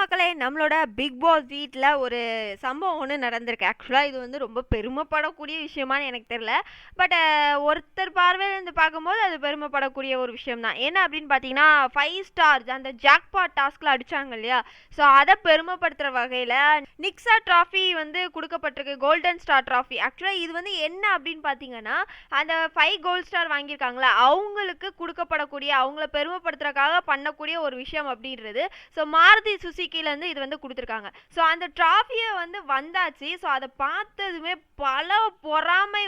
மக்களே நம்மளோட big pass வீட்டில் ஒரு சம்பவம் ஒன்று நடந்திருக்கு. ஆக்சுவலாக இது வந்து ரொம்ப பெருமைப்படக்கூடிய விஷயமான்னு எனக்கு தெரியல. பட் ஒருத்தர் பார்வையிலேருந்து பார்க்கும்போது அது பெருமைப்படக்கூடிய ஒரு விஷயம் தான் என்ன அப்படின்னு பார்த்தீங்கன்னா ஃபைவ் ஸ்டார்ஸ் அந்த ஜாக்பாட் டாஸ்கில் அடித்தாங்க இல்லையா? ஸோ அதை பெருமைப்படுத்துகிற வகையில் நிக்ஸா ட்ராஃபி வந்து கொடுக்கப்பட்டிருக்கு. கோல்டன் ஸ்டார் ட்ராஃபி ஆக்சுவலாக இது வந்து என்ன அப்படின்னு பார்த்தீங்கன்னா அந்த ஃபைவ் கோல்ட் ஸ்டார் வாங்கியிருக்காங்களா அவங்களுக்கு கொடுக்கப்படக்கூடிய அவங்கள பெருமைப்படுத்துறதுக்காக பண்ணக்கூடிய ஒரு விஷயம் அப்படின்றது. ஸோ மாருதி சுசி சுசுக்கிலேருந்து இது வந்து கொடுத்துருக்காங்க. ஸோ அந்த ட்ராஃபியை வந்து வந்தாச்சு. ஸோ அதை பார்த்ததுமே பல பொறாமை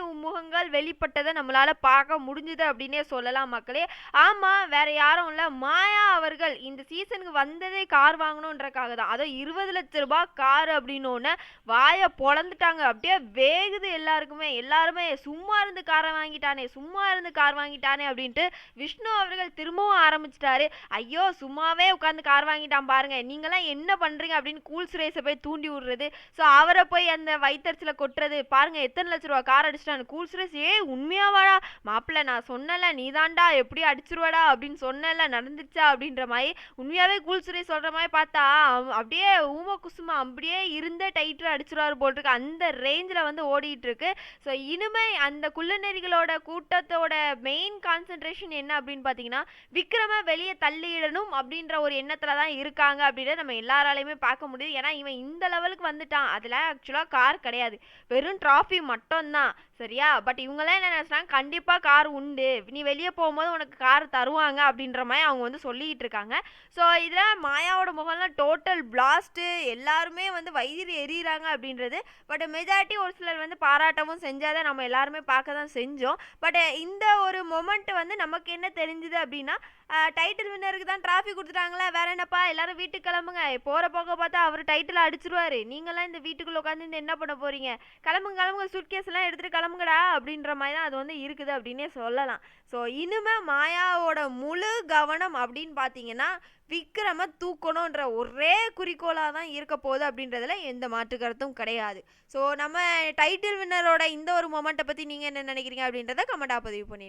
முகங்கள் வெளிப்பட்டதை நம்மளால் பார்க்க முடிஞ்சுது அப்படின்னே சொல்லலாம் மக்களே. ஆமாம் வேற யாரும் இல்லை. மாயா அவர்கள் இந்த சீசனுக்கு வந்ததே கார் வாங்கணுன்றக்காக தான். அதோ இருபது லட்ச ரூபாய் கார் அப்படின்னு வாயை பொழந்துட்டாங்க. அப்படியே வேகுது எல்லாருக்குமே. எல்லாருமே சும்மா இருந்து காரை வாங்கிட்டானே சும்மா இருந்து கார் வாங்கிட்டானே அப்படின்ட்டு விஷ்ணு அவர்கள் திரும்பவும் ஆரம்பிச்சிட்டாரு. ஐயோ சும்மாவே உட்காந்து கார் வாங்கிட்டான் பாருங்க. நீங்களாம் என்ன பண்றீங்க அப்படின்னு கூல் சுரேஷை போய் தூண்டி விடுறது. ஸோ அவரை போய் அந்த வைத்தறிச்சில் கொட்டுறது. பாருங்க எத்தனை லட்ச ரூபா கார் அடிச்சிட்டான்னு கூல் சுரேஷ் ஏ உண்மையாவாடா மாப்பிள்ள நான் சொன்னல நீதான்டா எப்படி அடிச்சிருவடா? அப்படின்னு சொன்னல நடந்துச்சா? அப்படின்ற மாதிரி உண்மையாகவே கூல்சுரை சொல்கிற மாதிரி பார்த்தா அப்படியே ஊம குசுமா அப்படியே இருந்த டைட்டில் அடிச்சிருவாரு போட்டிருக்கு அந்த ரேஞ்சில் வந்து ஓடிட்டு இருக்கு. ஸோ இனிமே அந்த குள்ளநெறிகளோட கூட்டத்தோட மெயின் கான்சென்ட்ரேஷன் என்ன அப்படின்னு பார்த்தீங்கன்னா விக்ரம வெளியே தள்ளிடணும் அப்படின்ற ஒரு எண்ணத்தில் தான் இருக்காங்க அப்படின்னு நம்ம எல்லாராலையுமே பார்க்க முடியுது. ஏன்னா இவன் இந்த லெவலுக்கு வந்துட்டான். அதில் ஆக்சுவலாக கார் கிடையாது. வெறும் ட்ராஃபி மட்டும்தான். சரியா? பட் இவங்கெல்லாம் என்ன நினைச்சாங்க கண்டிப்பாக கார் உண்டு. நீ வெளியே போகும்போது உனக்கு கார் தருவாங்க அப்படின்ற மாதிரி அவங்க வந்து சொல்லிக்கிட்டு இருக்காங்க. ஸோ இதில் மாயாவோட முகம்லாம் டோட்டல் பிளாஸ்ட்டு எல்லாருமே வந்து வயிறு எரியிறாங்க அப்படின்றது. பட் மெஜாரிட்டி ஒரு சிலர் வந்து பாராட்டவும் செஞ்சால் தான் நம்ம எல்லாருமே பார்க்க தான் செஞ்சோம். பட் இந்த ஒரு மொமெண்ட் வந்து நமக்கு என்ன தெரிஞ்சுது அப்படின்னா டைட்டில் வின்னருக்கு தான் டிராஃபி கொடுத்துட்டாங்களே வேற என்னப்பா? எல்லாரும் வீட்டுக்கு கிளம்புங்க. போகிற போக பார்த்தா அவர் டைட்டில் அடிச்சிருவாரு. நீங்களாம் இந்த வீட்டுக்குள்ள உட்காந்து இந்த என்ன பண்ண போறீங்க? கிளம்புங்க கிளம்புங்க சுட்கேஸ் எல்லாம் எடுத்துட்டு கிளம்புங்கடா அப்படின்ற மாதிரி தான் அது வந்து இருக்குது அப்படின்னே சொல்லலாம். ஸோ இனிமே மாயாவோட முழு கவனம் அப்படின்னு பார்த்தீங்கன்னா விக்ரம தூக்கணுன்ற ஒரே குறிக்கோளாக தான் இருக்க போகுது அப்படின்றதுல எந்த மாற்று கருத்தும் கிடையாது. ஸோ நம்ம டைட்டில் வின்னரோட இந்த ஒரு மொமெண்ட்டை பற்றி நீங்கள் என்ன நினைக்கிறீங்க அப்படின்றத கமெண்டாக பதிவு பண்ணி